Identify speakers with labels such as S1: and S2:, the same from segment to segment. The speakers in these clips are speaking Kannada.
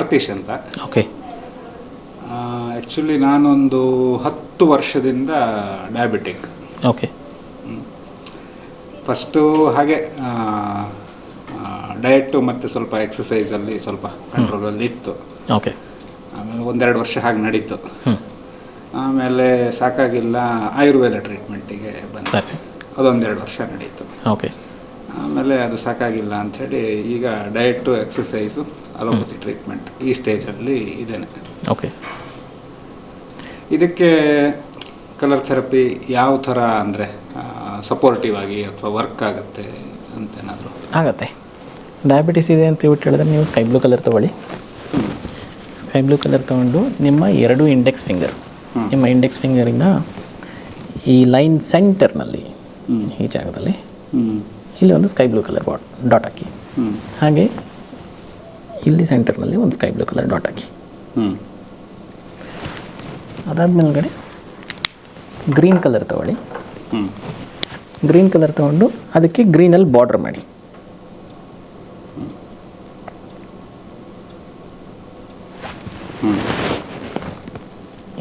S1: ಭಾರತೀಶ್ ಅಂತ.
S2: ಓಕೆ
S1: ಆ್ಯಕ್ಚುಲಿ ನಾನೊಂದು ಹತ್ತು ವರ್ಷದಿಂದ ಡಯಾಬಿಟಿಕ್
S2: ಓಕೆ
S1: ಫಸ್ಟು ಹಾಗೆ ಡಯಟು ಮತ್ತು ಸ್ವಲ್ಪ ಎಕ್ಸಸೈಸಲ್ಲಿ ಸ್ವಲ್ಪ ಕಂಟ್ರೋಲಲ್ಲಿ ಇತ್ತು.
S2: ಓಕೆ
S1: ಆಮೇಲೆ ಒಂದೆರಡು ವರ್ಷ ಹಾಗೆ ನಡೀತು. ಆಮೇಲೆ ಸಾಕಾಗಿಲ್ಲ ಆಯುರ್ವೇದ ಟ್ರೀಟ್ಮೆಂಟಿಗೆ ಬಂದೆ. ಅದೊಂದೆರಡು ವರ್ಷ ನಡೀತು.
S2: ಓಕೆ
S1: ಆಮೇಲೆ ಅದು ಸಾಕಾಗಿಲ್ಲ ಅಂಥೇಳಿ ಈಗ ಡಯಟು ಎಕ್ಸಸೈಸು ಅಲೋಪತಿ ಟ್ರೀಟ್ಮೆಂಟ್ ಈ ಸ್ಟೇಜಲ್ಲಿ ಇದೇನೆ.
S2: ಓಕೆ
S1: ಇದಕ್ಕೆ ಕಲರ್ ಥೆರಪಿ ಯಾವ ಥರ ಅಂದರೆ ಸಪೋರ್ಟಿವ್ ಆಗಿ ಅಥವಾ ವರ್ಕ್ ಆಗುತ್ತೆ ಅಂತೇನಾದರೂ?
S2: ಆಗತ್ತೆ. ಡಯಾಬಿಟಿಸ್ ಇದೆ ಅಂತ ಹೇಳ್ಬಿಟ್ಟು ಹೇಳಿದ್ರೆ ನೀವು ಸ್ಕೈ ಬ್ಲೂ ಕಲರ್ ತೊಗೊಳ್ಳಿ. ಸ್ಕೈ ಬ್ಲೂ ಕಲರ್ ತೊಗೊಂಡು ನಿಮ್ಮ ಎರಡು ಇಂಡೆಕ್ಸ್ ಫಿಂಗರ್ ನಿಮ್ಮ ಇಂಡೆಕ್ಸ್ ಫಿಂಗರಿಂದ ಈ ಲೈನ್ ಸೆಂಟರ್ನಲ್ಲಿ. ಈ ಜಾಗದಲ್ಲಿ ಇಲ್ಲಿ ಒಂದು ಸ್ಕೈ ಬ್ಲೂ ಕಲರ್ ಬಾಟ್ ಡಾಟ್ ಹಾಕಿ.
S1: ಹ್ಞೂ
S2: ಹಾಗೆ ಇಲ್ಲಿ ಸೆಂಟರ್ನಲ್ಲಿ ಒಂದು ಸ್ಕೈ ಬ್ಲೂ ಕಲರ್ ಡಾಟ್ ಹಾಕಿ.
S1: ಹ್ಞೂ
S2: ಅದಾದ ಮೇಲ್ಗಡೆ ಗ್ರೀನ್ ಕಲರ್ ತಗೊಳ್ಳಿ.
S1: ಹ್ಞೂ
S2: ಗ್ರೀನ್ ಕಲರ್ ತೊಗೊಂಡು ಅದಕ್ಕೆ ಗ್ರೀನಲ್ಲಿ ಬಾರ್ಡ್ರ್ ಮಾಡಿ.
S1: ಹ್ಞೂ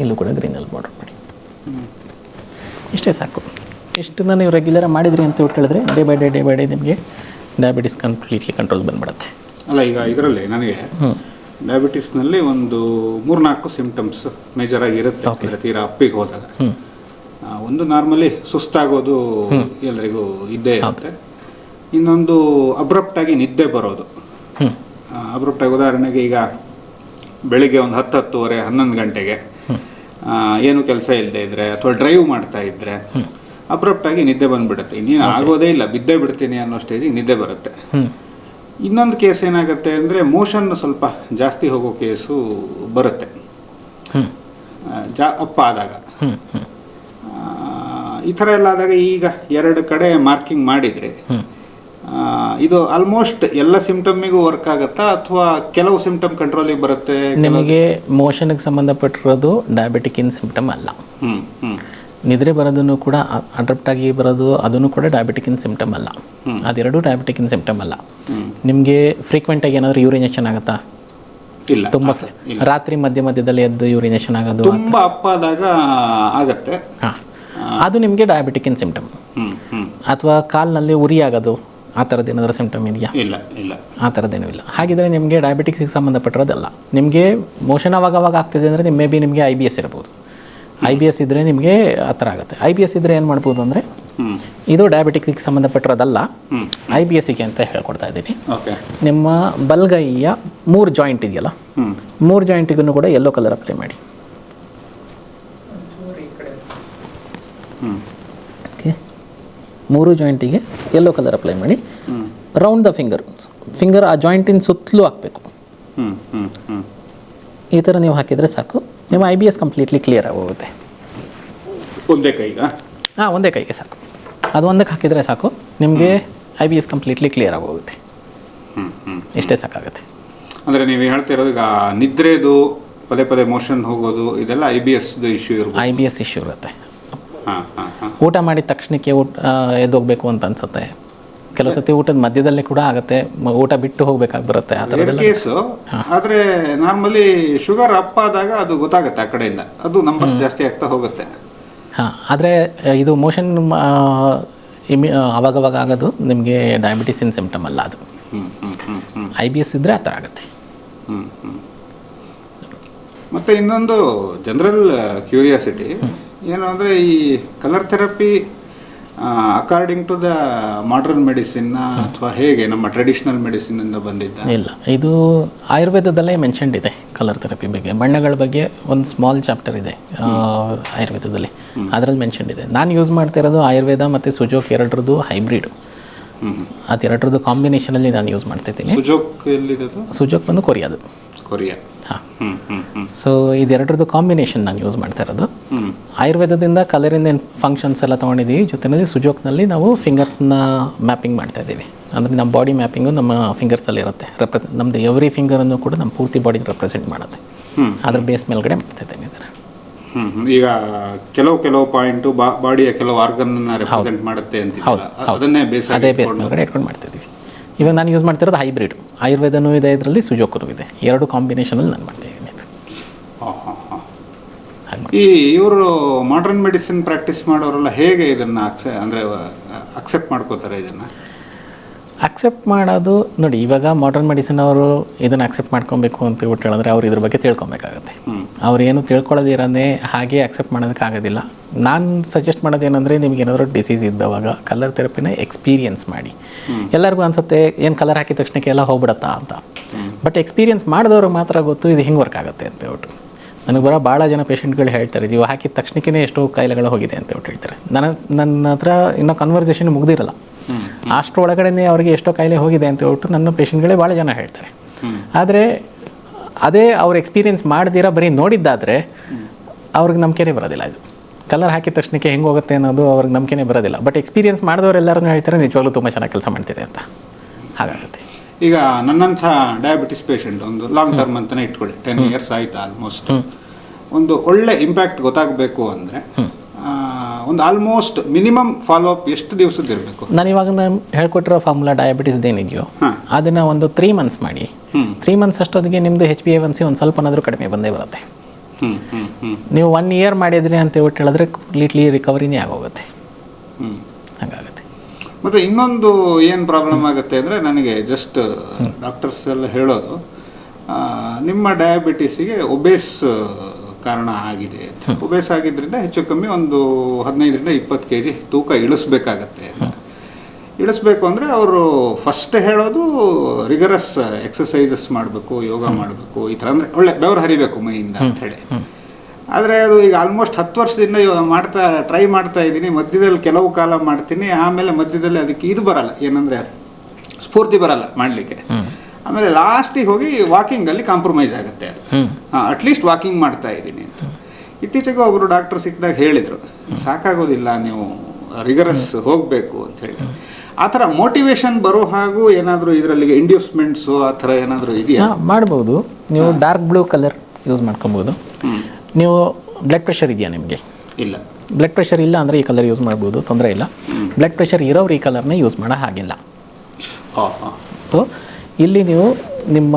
S2: ಇಲ್ಲೂ ಕೂಡ ಗ್ರೀನಲ್ಲಿ ಬಾರ್ಡರ್ ಮಾಡಿ. ಇಷ್ಟೇ ಸಾಕು. ಇಷ್ಟನ್ನ ನೀವು ರೆಗ್ಯುಲರ್ ಮಾಡಿದ್ರಿ ಅಂತ ಹೇಳಿದ್ರೆ day by day day by day ನಿಮಗೆ ಡಯಾಬಿಟಿಸ್ ಕಂಪ್ಲೀಟ್ಲಿ ಕಂಟ್ರೋಲ್ ಬಂದ್ಬಿಡುತ್ತೆ.
S1: ಅಲ್ಲ ಈಗ ಇದರಲ್ಲಿ ನನಗೆ ಡಯಾಬಿಟಿಸ್ನಲ್ಲಿ ಒಂದು ಮೂರ್ನಾಲ್ಕು ಸಿಂಪ್ಟಮ್ಸ್ ಮೇಜರ್ ಆಗಿ ಇರುತ್ತೆ. ಅಂದ್ರೆ ತೀರಾ ಅಪ್ಪಿಗೆ ಹೋದಾಗ. ಒಂದು ನಾರ್ಮಲಿ ಸುಸ್ತಾಗೋದು ಎಲ್ಲರಿಗೂ ಇದ್ದೇ ಇರುತ್ತೆ. ಇನ್ನೊಂದು ಅಬ್ರಪ್ಟ್ ಆಗಿ ನಿದ್ದೆ ಬರೋದು. ಅಬ್ರಪ್ಟ್ ಆಗಿ ಉದಾಹರಣೆಗೆ ಈಗ ಬೆಳಿಗ್ಗೆ ಒಂದು ಹತ್ತು ಹತ್ತುವರೆ ಹನ್ನೊಂದು ಗಂಟೆಗೆ ಏನು ಕೆಲಸ ಇಲ್ಲದೆ ಇದ್ರೆ ಅಥವಾ ಡ್ರೈವ್ ಮಾಡ್ತಾ ಇದ್ರೆ ಅಬ್ರಪ್ಟ್ ಆಗಿ ನಿದ್ದೆ ಬಂದ್ಬಿಡುತ್ತೆ. ಇನ್ನೇನು ಆಗೋದೇ ಇಲ್ಲ ಬಿದ್ದೇ ಬಿಡ್ತೀನಿ ಅನ್ನೋ ಸ್ಟೇಜಿಗೆ ನಿದ್ದೆ ಬರುತ್ತೆ. ಇನ್ನೊಂದು ಕೇಸ್ ಏನಾಗುತ್ತೆ ಅಂದರೆ ಮೋಷನ್ ಸ್ವಲ್ಪ ಜಾಸ್ತಿ ಹೋಗೋ ಕೇಸು ಬರುತ್ತೆ.
S2: ಹ್ಞೂ
S1: ಜಾ ಅಪ್ಪ ಆದಾಗ
S2: ಹ್ಞೂ ಹ್ಞೂ
S1: ಈ ಥರ ಎಲ್ಲ ಆದಾಗ ಈಗ ಎರಡು ಕಡೆ ಮಾರ್ಕಿಂಗ್ ಮಾಡಿದರೆ
S2: ಹ್ಞೂ
S1: ಇದು ಆಲ್ಮೋಸ್ಟ್ ಎಲ್ಲ ಸಿಂಪ್ಟಮಿಗೂ ವರ್ಕ್ ಆಗುತ್ತಾ? ಅಥವಾ ಕೆಲವು ಸಿಂಪ್ಟಮ್ ಕಂಟ್ರೋಲಿಗೆ ಬರುತ್ತೆ?
S2: ನಿಮಗೆ ಮೋಷನ್ಗೆ ಸಂಬಂಧಪಟ್ಟಿರೋದು ಡಯಾಬಿಟಿಕ್ ಇನ್ ಸಿಂಪ್ಟಮ್ ಅಲ್ಲ.
S1: ಹ್ಞೂ ಹ್ಮ್.
S2: ನಿದ್ರೆ ಬರೋದನ್ನು ಕೂಡ ಅಡ್ರಪ್ಟಾಗಿ ಬರೋದು ಅದನ್ನು ಕೂಡ ಡಯಾಬಿಟಿಕ್ ಇನ್ ಸಿಂಪ್ಟಮ್ ಅಲ್ಲ.
S1: ಅದೆರಡೂ
S2: ಅದೆರಡು ಡಯಾಬಿಟಿಕ್ ಇನ್ ಸಿಂಪ್ಟಮ್ ಅಲ್ಲ ನಿಮಗೆ ಫ್ರೀಕ್ವೆಂಟಾಗಿ ಏನಾದರೂ ಯೂರಿನೇಷನ್ ಆಗುತ್ತಾ?
S1: ಇಲ್ಲ.
S2: ತುಂಬ ರಾತ್ರಿ ಮಧ್ಯ ಮಧ್ಯದಲ್ಲಿ ಎದ್ದು ಯೂರಿನೇಷನ್ ಆಗೋದು
S1: ತುಂಬಾ ಅಪ್ಪ ಆದಾಗ ಆಗತ್ತೆ.
S2: ಹಾಂ. ಅದು ನಿಮಗೆ ಡಯಾಬಿಟಿಕ್ ಇನ್ ಸಿಂಪ್ಟಮ್
S1: ಹ್ಮ್ ಹ್ಮ್.
S2: ಅಥವಾ ಕಾಲ್ನಲ್ಲಿ ಉರಿ ಆಗೋದು ಆ ಥರದ್ದು ಏನಾದರೂ ಸಿಂಪ್ಟಮ್ ಇದೆಯಾ?
S1: ಇಲ್ಲ ಇಲ್ಲ.
S2: ಆ ಥರದ್ದೇನೂ ಇಲ್ಲ. ಹಾಗಿದ್ರೆ ನಿಮಗೆ ಡಯಾಬಿಟಿಕ್ಸಿಗೆ ಸಂಬಂಧಪಟ್ಟಿರೋದಲ್ಲ. ನಿಮಗೆ ಮೋಷನ್ ಅವಾಗ ಅವಾಗ ಆಗ್ತಿದೆ ಅಂದರೆ ನಿಮ್ಮ ಮೇ ಬಿ ನಿಮಗೆ ಐ ಬಿ ಎಸ್ ಇರ್ಬೋದು. ಐ ಬಿ ಎಸ್ ಇದ್ದರೆ ನಿಮಗೆ ಹತ್ರ ಆಗುತ್ತೆ. ಐ ಬಿ ಎಸ್ ಇದ್ದರೆ ಏನು ಮಾಡ್ಬೋದು ಅಂದರೆ ಇದು ಡಯಾಬಿಟಿಕ್ಸಿಗೆ ಸಂಬಂಧಪಟ್ಟಿರೋದಲ್ಲ ಐ ಬಿ ಎಸ್ಸಿಗೆ ಅಂತ ಹೇಳ್ಕೊಡ್ತಾ ಇದ್ದೀನಿ.
S1: ಓಕೆ
S2: ನಿಮ್ಮ ಬಲ್ಗೈಯ ಮೂರು ಜಾಯಿಂಟ್ ಇದೆಯಲ್ಲ ಮೂರು ಜಾಯಿಂಟಿಗೂ ಕೂಡ ಯೆಲ್ಲೋ ಕಲರ್ ಅಪ್ಲೈ ಮಾಡಿ. ಓಕೆ ಮೂರು ಜಾಯಿಂಟಿಗೆ ಯೆಲ್ಲೋ ಕಲರ್ ಅಪ್ಲೈ ಮಾಡಿ. ರೌಂಡ್ ದ ಫಿಂಗರ್ ಫಿಂಗರ್ ಆ ಜಾಯಿಂಟಿನ ಸುತ್ತಲೂ ಹಾಕಬೇಕು. ಈ ಥರ ನೀವು ಹಾಕಿದರೆ ಸಾಕು. ನಿಮ್ಮ I B S completely clear ಆಗೋಗುತ್ತೆ.
S1: ಒಂದೇ ಕೈಗ?
S2: ಹಾಂ ಒಂದೇ ಕೈಗೆ ಸಾಕು. ಅದು ಒಂದಕ್ಕೆ ಹಾಕಿದರೆ ಸಾಕು. ನಿಮಗೆ I B S completely clear ಆಗೋಗುತ್ತೆ. ಇಷ್ಟೇ ಸಾಕಾಗುತ್ತೆ.
S1: ಅಂದರೆ ನೀವು ಹೇಳ್ತಾ ಇರೋದು ಈಗ ನಿದ್ರೆದು ಪದೇ ಪದೇ ಮೋಷನ್ ಹೋಗೋದು ಇದೆಲ್ಲ ಐ ಬಿ ಎಸ್ ಇಶ್ಯೂ ಇರುತ್ತೆ
S2: ಐ ಬಿ ಎಸ್ ಇಶ್ಯೂ ಇರುತ್ತೆ. ಊಟ ಮಾಡಿದ ತಕ್ಷಣಕ್ಕೆ ಊಟ ಎದ್ದೋಗ್ಬೇಕು ಅಂತ ಅನ್ಸುತ್ತೆ. ಕೆಲವು ಸತಿ ಊಟದ ಮಧ್ಯದಲ್ಲೇ ಕೂಡ ಆಗುತ್ತೆ. ಊಟ ಬಿಟ್ಟು ಹೋಗ್ಬೇಕಾಗಿ ಬರುತ್ತೆ ಆ ಥರದ್ದೆಲ್ಲ.
S1: ಕೇಸು ಆದ್ರೆ ನಾರ್ಮಲಿ ಶುಗರ್ ಅಪ್ ಆದಾಗ ಅದು ಗೊತ್ತಾಗುತ್ತೆ ಆ ಕಡೆಯಿಂದ. ಅದು ನಂಬರ್ಸ್ ಜಾಸ್ತಿ ಆಗ್ತಾ ಹೋಗುತ್ತೆ.
S2: ಹಾಂ ಆದರೆ ಇದು ಮೋಷನ್ ಇಮಿ ಅವಾಗವಾಗ ಆಗೋದು ನಿಮಗೆ ಡಯಾಬಿಟಿಸಿನ ಸಿಂಪ್ಟಮ್ ಅಲ್ಲ ಅದು. ಐ ಬಿ ಎಸ್ ಇದ್ದರೆ ಆ ಥರ ಆಗುತ್ತೆ.
S1: ಮತ್ತೆ ಇನ್ನೊಂದು ಜನರಲ್ ಕ್ಯೂರಿಯಾಸಿಟಿ ಏನು ಅಂದರೆ ಈ colour therapy according to the modern medicine ಅಥವಾ ಹೇಗೆ ನಮ್ಮ ಟ್ರೆಡಿಷನಲ್ ಮೆಡಿಸಿನ್ ಇಂದ ಬಂದಿದ್ದ?
S2: ಇಲ್ಲ ಇದು ಆಯುರ್ವೇದದಲ್ಲೇ ಮೆನ್ಷನ್ಡ್ ಇದೆ ಕಲರ್ ಥೆರಪಿ ಬಗ್ಗೆ. ಬಣ್ಣಗಳ ಬಗ್ಗೆ ಒಂದು ಸ್ಮಾಲ್ ಚಾಪ್ಟರ್ ಇದೆ ಆಯುರ್ವೇದದಲ್ಲಿ. ಅದರಲ್ಲಿ ಮೆನ್ಷನ್ ಇದೆ. ನಾನು ಯೂಸ್ ಮಾಡ್ತಾ ಇರೋದು ಆಯುರ್ವೇದ ಮತ್ತು ಸುಜೋಕ್ ಎರಡರದ್ದು ಹೈಬ್ರಿಡ್ ಅದೆರಡರದ್ದು ಕಾಂಬಿನೇಷನಲ್ಲಿ ನಾನು ಯೂಸ್ ಮಾಡ್ತಿದ್ದೀನಿ.
S1: ಸುಜೋಕ್
S2: ಸುಜೋಕ್ ಬಂದು ಕೊರಿಯಾದು.
S1: ಕೊರಿಯಾ.
S2: ಸೊ ಇದೆರಡರದ್ದು ಕಾಂಬಿನೇಷನ್ ನಾನು ಯೂಸ್ ಮಾಡ್ತಾ ಇರೋದು. ಆಯುರ್ವೇದದಿಂದ ಕಲರಿಂದ ಫಂಕ್ಷನ್ಸ್ ಎಲ್ಲ ತೊಗೊಂಡಿದ್ದೀವಿ. ಜೊತೆಯಲ್ಲಿ ಸುಜೋಕ್ನಲ್ಲಿ ನಾವು ಫಿಂಗರ್ಸ್ನ ಮ್ಯಾಪಿಂಗ್ ಮಾಡ್ತಾ ಇದ್ದೀವಿ. ಅಂದರೆ ನಮ್ಮ ಬಾಡಿ ಮ್ಯಾಪಿಂಗು ನಮ್ಮ ಫಿಂಗರ್ಸಲ್ಲಿ ಇರುತ್ತೆ. ರೆಪ್ರೆಸ್ ನಮ್ಮದು ಎವ್ರಿ ಫಿಂಗರನ್ನು ಕೂಡ ನಮ್ಮ ಪೂರ್ತಿ ಬಾಡಿ ರೆಪ್ರೆಸೆಂಟ್ ಮಾಡುತ್ತೆ. ಅದ್ರ ಬೇಸ್ ಮೇಲ್ಗಡೆ ಮಾಡ್ತಾ ಇದ್ದೀನಿ ಇದನ್ನು.
S1: ಈಗ ಕೆಲವು ಕೆಲವು ಪಾಯಿಂಟ್ ಬಾಡಿಯ ಕೆಲವು ಆರ್ಗನ್ ರೆಪ್ರೆಸೆಂಟ್ ಮಾಡುತ್ತೆ
S2: ಅಂತ
S1: ಅದನ್ನೇ ಬೇಸ್
S2: ಅದೇ ಬೇಸ್ ಮೇಲ್ಗಡೆ ಇಟ್ಕೊಂಡು ಮಾಡ್ತಾ ಇದ್ದೀವಿ. ಇವಾಗ ನಾನು ಯೂಸ್ ಮಾಡ್ತಿರೋದು ಹೈಬ್ರಿಡ್ ಆಯುರ್ವೇದನೂ ಇದೆ ಇದರಲ್ಲಿ ಸುಜೋಕನೂ ಇದೆ ಎರಡು ಕಾಂಬಿನೇಷನಲ್ಲಿ ನಾನು ಮಾಡ್ತಾಯಿದ್ದೀನಿ ಇದು
S1: ಹಾಂ ಹಾಂ ಹಾಂ.
S2: ಹಾಗೆ
S1: ಈ ಇವರು ಮಾಡರ್ನ್ ಮೆಡಿಸಿನ್ ಪ್ರಾಕ್ಟೀಸ್ ಮಾಡೋರೆಲ್ಲ ಹೇಗೆ ಇದನ್ನು ಅಕ್ಸೆ ಅಂದರೆ ಅಕ್ಸೆಪ್ಟ್ ಮಾಡ್ಕೋತಾರೆ ಇದನ್ನ?
S2: ಅಕ್ಸೆಪ್ಟ್ ಮಾಡೋದು ನೋಡಿ ಇವಾಗ ಮಾಡರ್ನ್ ಮೆಡಿಸಿನ್ ಅವರು ಇದನ್ನು ಅಕ್ಸೆಪ್ಟ್ ಮಾಡ್ಕೊಬೇಕು ಅಂತ ಹೇಳ್ಬಿಟ್ಟು ಹೇಳಿದ್ರೆ ಅವ್ರು ಇದ್ರ ಬಗ್ಗೆ ತಿಳ್ಕೊಬೇಕಾಗತ್ತೆ. ಅವ್ರು ಏನು ತಿಳ್ಕೊಳ್ಳೋದಿರೋದೇ ಹಾಗೆ ಅಕ್ಸೆಪ್ಟ್ ಮಾಡೋದಕ್ಕಾಗೋದಿಲ್ಲ ನಾನು ಸಜೆಸ್ಟ್ ಮಾಡೋದೇನೆಂದರೆ ನಿಮ್ಗೆ ಏನಾದರೂ ಡಿಸೀಸ್ ಇದ್ದವಾಗ ಕಲರ್ ಥೆರಪಿನ ಎಕ್ಸ್ಪೀರಿಯನ್ಸ್ ಮಾಡಿ. ಎಲ್ಲರಿಗೂ ಅನ್ಸುತ್ತೆ ಏನು ಕಲರ್ ಹಾಕಿದ ತಕ್ಷಣಕ್ಕೆ ಎಲ್ಲ ಹೋಗ್ಬಿಡತ್ತಾ ಅಂತ. ಬಟ್ ಎಕ್ಸ್ಪೀರಿಯನ್ಸ್ ಮಾಡಿದವ್ರಿಗೆ ಮಾತ್ರ ಗೊತ್ತು ಇದು ಹೆಂಗೆ ವರ್ಕ್ ಆಗುತ್ತೆ ಅಂತ ಹೇಳ್ಬಿಟ್ಟು. ನನಗೆ ಬರೋ ಭಾಳ ಜನ ಪೇಷೆಂಟ್ಗಳು ಹೇಳ್ತಾರೆ ಇದು ಹಾಕಿದ ತಕ್ಷಣಕ್ಕೆ ಎಷ್ಟೋ ಕಾಯಿಲೆಗಳು ಹೋಗಿದೆ ಅಂತ ಹೇಳ್ಬಿಟ್ಟು ಹೇಳ್ತಾರೆ. ನನ್ನ ನನ್ನ ಹತ್ರ ಇನ್ನೂ ಕನ್ವರ್ಸೇಷನ್ ಮುಗ್ದಿರಲ್ಲ. ಅಷ್ಟರೊಳಗಡೆ ಅವರಿಗೆ ಎಷ್ಟೋ ಕಾಯಿಲೆ ಹೋಗಿದೆ ಅಂತ ಹೇಳ್ಬಿಟ್ಟು ನನ್ನ ಪೇಷಂಟ್ಗಳೇ ಭಾಳ ಜನ ಹೇಳ್ತಾರೆ. ಆದರೆ ಅದೇ ಅವ್ರು ಎಕ್ಸ್ಪೀರಿಯೆನ್ಸ್ ಮಾಡ್ದಿರ ಬರೀ ನೋಡಿದ್ದಾದರೆ ಅವ್ರಿಗೆ ನಂಬಿಕೆನೇ ಬರೋದಿಲ್ಲ ಇದು. ಕಲರ್ ಹಾಕಿದ ತಕ್ಷಣಕ್ಕೆ ಹೆಂಗೆ ಹೋಗುತ್ತೆ ಅನ್ನೋದು ಅವ್ರಿಗೆ ನಂಬಿಕೆನೇ ಬರೋದಿಲ್ಲ. ಬಟ್ ಎಕ್ಸ್ಪೀರಿಯೆನ್ಸ್ ಮಾಡಿದವರೆಲ್ಲರೂ ಹೇಳ್ತಾರೆ ನಿಜವಾಗ್ಲೂ ತುಂಬ ಚೆನ್ನಾಗಿ ಕೆಲಸ ಮಾಡ್ತಿದೆ ಅಂತ. ಹಾಗಾಗುತ್ತೆ.
S1: ಈಗ ನನ್ನಂಥ ಡಯಾಬಿಟಿಸ್ ಪೇಷಂಟ್ ಒಂದು ಲಾಂಗ್ ಟರ್ಮ್ ಅಂತಲೇ ಇಟ್ಕೊಳ್ಳಿ. ಟೆನ್ ಇಯರ್ಸ್ ಆಯ್ತು ಆಲ್ಮೋಸ್ಟ್ ಒಂದು ಒಳ್ಳೆ ಇಂಪ್ಯಾಕ್ಟ್ ಗೊತ್ತಾಗಬೇಕು ಅಂದರೆ ಒಂದು ಆಲ್ಮೋಸ್ಟ್ ಮಿನಿಮಮ್ ಫಾಲೋ ಅಪ್ ಎಷ್ಟು ದಿವಸದ ಇರಬೇಕು?
S2: ನಾನು ಇವಾಗ ನಾನು ಹೇಳ್ಕೊಟ್ಟಿರೋ ಫಾರ್ಮುಲಾ ಡಯಾಬಿಟಿಸ್ ಏನಿದೆಯೋ ಅದನ್ನು ಒಂದು ತ್ರೀ ಮಂತ್ಸ್ ಮಾಡಿ. ತ್ರೀ ಮಂತ್ಸ್ ಅಷ್ಟೊತ್ತಿಗೆ ನಿಮ್ಮದು H B A one C ಒಂದು ಸ್ವಲ್ಪನಾದರೂ ಕಡಿಮೆ ಬಂದೇ ಬರುತ್ತೆ. ನೀವು ಒನ್ ಇಯರ್ ಮಾಡಿದ್ರಿ ಅಂತ ಹೇಳ್ಬಿಟ್ಟು ಹೇಳಿದ್ರೆ ಕಂಪ್ಲೀಟ್ಲಿ ರಿಕವರಿನೇ ಆಗೋಗುತ್ತೆ. ಹಾಗಾಗುತ್ತೆ.
S1: ಮತ್ತು ಇನ್ನೊಂದು ಏನು ಪ್ರಾಬ್ಲಮ್ ಆಗುತ್ತೆ ಅಂದರೆ ನನಗೆ ಜಸ್ಟ್ ಡಾಕ್ಟರ್ಸ್ ಎಲ್ಲ ಹೇಳೋದು ನಿಮ್ಮ ಡಯಾಬಿಟಿಸಿಗೆ ಒಬೇಸ್ ಕಾರಣ ಆಗಿದೆ. ಒಬೇಸ್ ಆಗಿದ್ದರಿಂದ ಹೆಚ್ಚು ಕಮ್ಮಿ ಒಂದು ಹದಿನೈದರಿಂದ ಇಪ್ಪತ್ತು ಕೆ ಜಿ ತೂಕ ಇಳಿಸ್ಬೇಕಾಗತ್ತೆ. ಇಳಿಸ್ಬೇಕು ಅಂದರೆ ಅವರು ಫಸ್ಟ್ ಹೇಳೋದು ರಿಗರಸ್ ಎಕ್ಸಸೈಸಸ್ ಮಾಡಬೇಕು ಯೋಗ ಮಾಡಬೇಕು ಈ ಥರ ಅಂದರೆ ಒಳ್ಳೆ ಬೆವರು ಹರಿಬೇಕು ಮೈಯಿಂದ ಅಂತ ಹೇಳಿ ಆದರೆ ಅದು ಈಗ ಆಲ್ಮೋಸ್ಟ್ ಹತ್ತು ವರ್ಷದಿಂದ ಮಾಡ್ತಾ ಟ್ರೈ ಮಾಡ್ತಾ ಇದ್ದೀನಿ ಮಧ್ಯದಲ್ಲಿ ಕೆಲವು ಕಾಲ ಮಾಡ್ತೀನಿ ಆಮೇಲೆ ಮಧ್ಯದಲ್ಲಿ ಅದಕ್ಕೆ ಇದು ಬರಲ್ಲ. ಏನಂದರೆ ಸ್ಫೂರ್ತಿ ಬರಲ್ಲ ಮಾಡಲಿಕ್ಕೆ. ಆಮೇಲೆ ಲಾಸ್ಟಿಗೆ ಹೋಗಿ ವಾಕಿಂಗಲ್ಲಿ ಕಾಂಪ್ರಮೈಸ್ ಆಗುತ್ತೆ ಅದು. ಅಟ್ಲೀಸ್ಟ್ ವಾಕಿಂಗ್ ಮಾಡ್ತಾ ಇದ್ದೀನಿ ಅಂತ. ಇತ್ತೀಚೆಗೆ ಒಬ್ಬರು ಡಾಕ್ಟರ್ ಸಿಕ್ಕಿದಾಗ ಹೇಳಿದರು ಸಾಕಾಗೋದಿಲ್ಲ ನೀವು ರಿಗರಸ್ ಹೋಗಬೇಕು ಅಂತ ಹೇಳಿ. ಆ ಥರ ಮೋಟಿವೇಶನ್ ಬರೋ ಹಾಗೂ ಏನಾದರೂ ಇದರಲ್ಲಿ ಇಂಡ್ಯೂಸ್ಮೆಂಟ್ಸು ಆ ಥರ ಏನಾದರೂ ಇದೆಯಾ?
S2: ಮಾಡ್ಬೋದು. ನೀವು ಡಾರ್ಕ್ ಬ್ಲೂ ಕಲರ್ ಯೂಸ್ ಮಾಡ್ಕೊಬೋದು. ನೀವು ಬ್ಲಡ್ ಪ್ರೆಷರ್ ಇದೆಯಾ ನಿಮಗೆ?
S1: ಇಲ್ಲ.
S2: ಬ್ಲಡ್ ಪ್ರೆಷರ್ ಇಲ್ಲ ಅಂದರೆ ಈ ಕಲರ್ ಯೂಸ್ ಮಾಡ್ಬೋದು ತೊಂದರೆ ಇಲ್ಲ. ಬ್ಲಡ್ ಪ್ರೆಷರ್ ಇರೋರು ಈ ಕಲರ್ನೇ ಯೂಸ್ ಮಾಡೋ ಹಾಗಿಲ್ಲ. ಸೊ ಇಲ್ಲಿ ನೀವು ನಿಮ್ಮ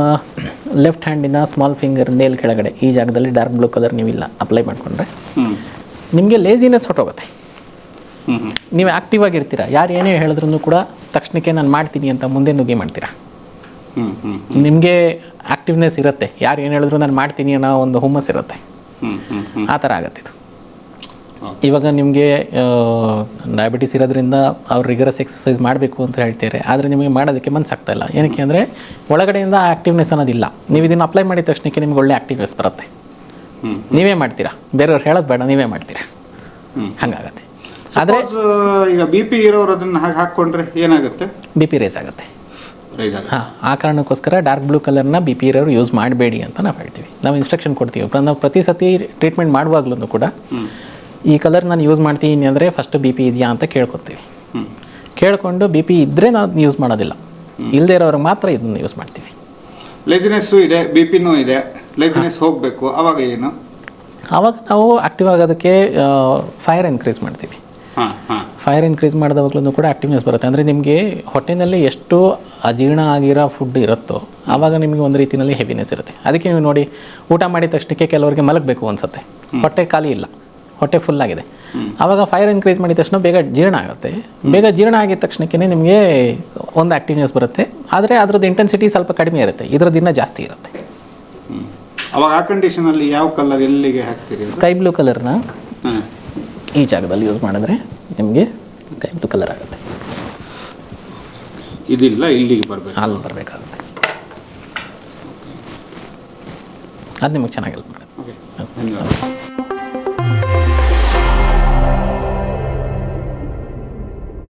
S2: ಲೆಫ್ಟ್ ಹ್ಯಾಂಡಿನ ಸ್ಮಾಲ್ ಫಿಂಗರ್ ನೇಲ್ ಕೆಳಗಡೆ ಈ ಜಾಗದಲ್ಲಿ ಡಾರ್ಕ್ ಬ್ಲೂ ಕಲರ್ ನೀವಿಲ್ಲ ಅಪ್ಲೈ ಮಾಡಿಕೊಂಡ್ರೆ ನಿಮಗೆ ಲೇಸಿನೆಸ್ ಹೊಟ್ಟೋಗುತ್ತೆ ನೀವು ಆ್ಯಕ್ಟಿವ್ ಆಗಿರ್ತೀರಾ ಯಾರು ಏನೇ ಹೇಳಿದ್ರು ಕೂಡ ತಕ್ಷಣಕ್ಕೆ ನಾನು ಮಾಡ್ತೀನಿ ಅಂತ ಮುಂದೆ ನುಗ್ಗಿ ಮಾಡ್ತೀರಾ? ನಿಮಗೆ ಆ್ಯಕ್ಟಿವ್ನೆಸ್ ಇರುತ್ತೆ ಯಾರು ಏನು ಹೇಳಿದ್ರು ನಾನು ಮಾಡ್ತೀನಿ ಅನ್ನೋ ಒಂದು ಹುಮ್ಮಸ್ ಇರುತ್ತೆ. ಆ ಥರ ಆಗುತ್ತೆ ಇದು. ಇವಾಗ ನಿಮಗೆ ಡಯಾಬಿಟಿಸ್ ಇರೋದ್ರಿಂದ ಅವ್ರು ರಿಗರಸ್ ಎಕ್ಸಸೈಸ್ ಮಾಡಬೇಕು ಅಂತ ಹೇಳ್ತಾರೆ ಆದರೆ ನಿಮಗೆ ಮಾಡೋದಕ್ಕೆ ಮನಸ್ಸಾಗ್ತಾ ಇಲ್ಲ. ಏನಕ್ಕೆ ಅಂದರೆ ಒಳಗಡೆಯಿಂದ ಆ್ಯಕ್ಟಿವ್ನೆಸ್ ಅನ್ನೋದಿಲ್ಲ. ನೀವು ಇದನ್ನು ಅಪ್ಲೈ ಮಾಡಿದ ತಕ್ಷಣಕ್ಕೆ ನಿಮ್ಗೆ ಒಳ್ಳೆ ಆ್ಯಕ್ಟಿವ್ನೆಸ್ ಬರುತ್ತೆ. ನೀವೇ ಮಾಡ್ತೀರಾ? ಬೇರೆಯವ್ರು ಹೇಳೋದು ಬೇಡ ನೀವೇ ಮಾಡ್ತೀರಾ? ಹಂಗಾಗತ್ತೆ. ಆದರೆ
S1: ಈಗ ಬಿ ಪಿ ಇರೋರು ಅದನ್ನ ಹಾಗೆ ಹಾಕ್ಕೊಂಡ್ರೆ ಏನಾಗುತ್ತೆ?
S2: ಬಿ ಪಿ ರೇಸ್ ಆಗುತ್ತೆ. ಹಾಂ ಆ ಕಾರಣಕ್ಕೋಸ್ಕರ ಡಾರ್ಕ್ ಬ್ಲೂ ಕಲರ್ನ ಬಿ ಪಿ ಇರೋರು ಯೂಸ್ ಮಾಡಬೇಡಿ ಅಂತ ನಾವು ಹೇಳ್ತೀವಿ. ನಾವು ಇನ್ಸ್ಟ್ರಕ್ಷನ್ ಕೊಡ್ತೀವಿ. ನಾವು ಪ್ರತಿ ಸತಿ ಟ್ರೀಟ್ಮೆಂಟ್ ಮಾಡುವಾಗ್ಲೂ ಕೂಡ ಈ ಕಲರ್ ನಾನು ಯೂಸ್ ಮಾಡ್ತೀನಿ ಅಂದರೆ ಫಸ್ಟ್ ಬಿ ಪಿ ಇದೆಯಾ ಅಂತ ಕೇಳ್ಕೊತೀವಿ ಕೇಳಿಕೊಂಡು ಬಿ ಪಿ ಇದ್ದರೆ ನಾನು ಯೂಸ್ ಮಾಡೋದಿಲ್ಲ. ಇಲ್ಲದೇ ಇರೋರಿಗೆ ಮಾತ್ರ ಇದನ್ನು ಯೂಸ್ ಮಾಡ್ತೀವಿ.
S1: ಲೇಜಿನೆಸ್ಸು ಇದೆ ಬಿ ಪಿನೂ ಇದೆ. ಲೇಜಿನೆಸ್ ಹೋಗಬೇಕು. ಅವಾಗ ಏನು?
S2: ಅವಾಗ ನಾವು ಆಕ್ಟಿವ್ ಆಗೋದಕ್ಕೆ ಫೈರ್ ಇನ್ಕ್ರೀಸ್ ಮಾಡ್ತೀವಿ. ಫೈರ್ ಇನ್ಕ್ರೀಸ್ ಮಾಡಿದವಾಗ್ಲೂ ಕೂಡ ಆಕ್ಟಿವ್ನೆಸ್ ಬರುತ್ತೆ. ಅಂದರೆ ನಿಮಗೆ ಹೊಟ್ಟೆನಲ್ಲಿ ಎಷ್ಟು ಅಜೀರ್ಣ ಆಗಿರೋ ಫುಡ್ ಇರುತ್ತೋ ಆವಾಗ ನಿಮಗೆ ಒಂದು ರೀತಿಯಲ್ಲಿ ಹೆವಿನೆಸ್ ಇರುತ್ತೆ. ಅದಕ್ಕೆ ನೀವು ನೋಡಿ ಊಟ ಮಾಡಿದ ತಕ್ಷಣಕ್ಕೆ ಕೆಲವರಿಗೆ ಮಲಗಬೇಕು ಅನ್ಸುತ್ತೆ. ಹೊಟ್ಟೆ ಖಾಲಿ ಇಲ್ಲ. ಹೊಟ್ಟೆ ಫುಲ್ ಆಗಿದೆ. ಆವಾಗ ಫೈರ್ ಇನ್ಕ್ರೀಸ್ ಮಾಡಿದ ತಕ್ಷಣ ಬೇಗ ಜೀರ್ಣ ಆಗುತ್ತೆ. ಬೇಗ ಜೀರ್ಣ ಆಗಿದ ತಕ್ಷಣಕ್ಕೆ ನಿಮಗೆ ಒಂದು ಆ್ಯಕ್ಟಿವ್ನೆಸ್ ಬರುತ್ತೆ. ಆದರೆ ಅದ್ರದ್ದು ಇಂಟೆನ್ಸಿಟಿ ಸ್ವಲ್ಪ ಕಡಿಮೆ ಇರುತ್ತೆ. ಇದ್ರದ್ದು ಇನ್ನೂ ಜಾಸ್ತಿ ಇರುತ್ತೆ.
S1: ಅವಾಗ ಆ ಕಂಡೀಷನಲ್ಲಿ ಯಾವ ಕಲರ್ ಎಲ್ಲಿಗೆ ಹಾಕ್ತೀರಿ?
S2: ಸ್ಕೈ ಬ್ಲೂ ಕಲರ್ನ ಈ ಜಾಗದಲ್ಲಿ ಯೂಸ್ ಮಾಡಿದ್ರೆ ನಿಮಗೆ ಸ್ಕೈ ಬ್ಲೂ ಕಲರ್ ಆಗುತ್ತೆ.
S1: ಇದಿಲ್ಲ ಇಲ್ಲಿಗೆ ಬರಬೇಕು.
S2: ಅಲ್ಲಿ ಬರಬೇಕಾಗುತ್ತೆ. ಅದು ನಿಮಗೆ ಚೆನ್ನಾಗಿ ಹೆಲ್ಪ್ ಮಾಡುತ್ತೆ.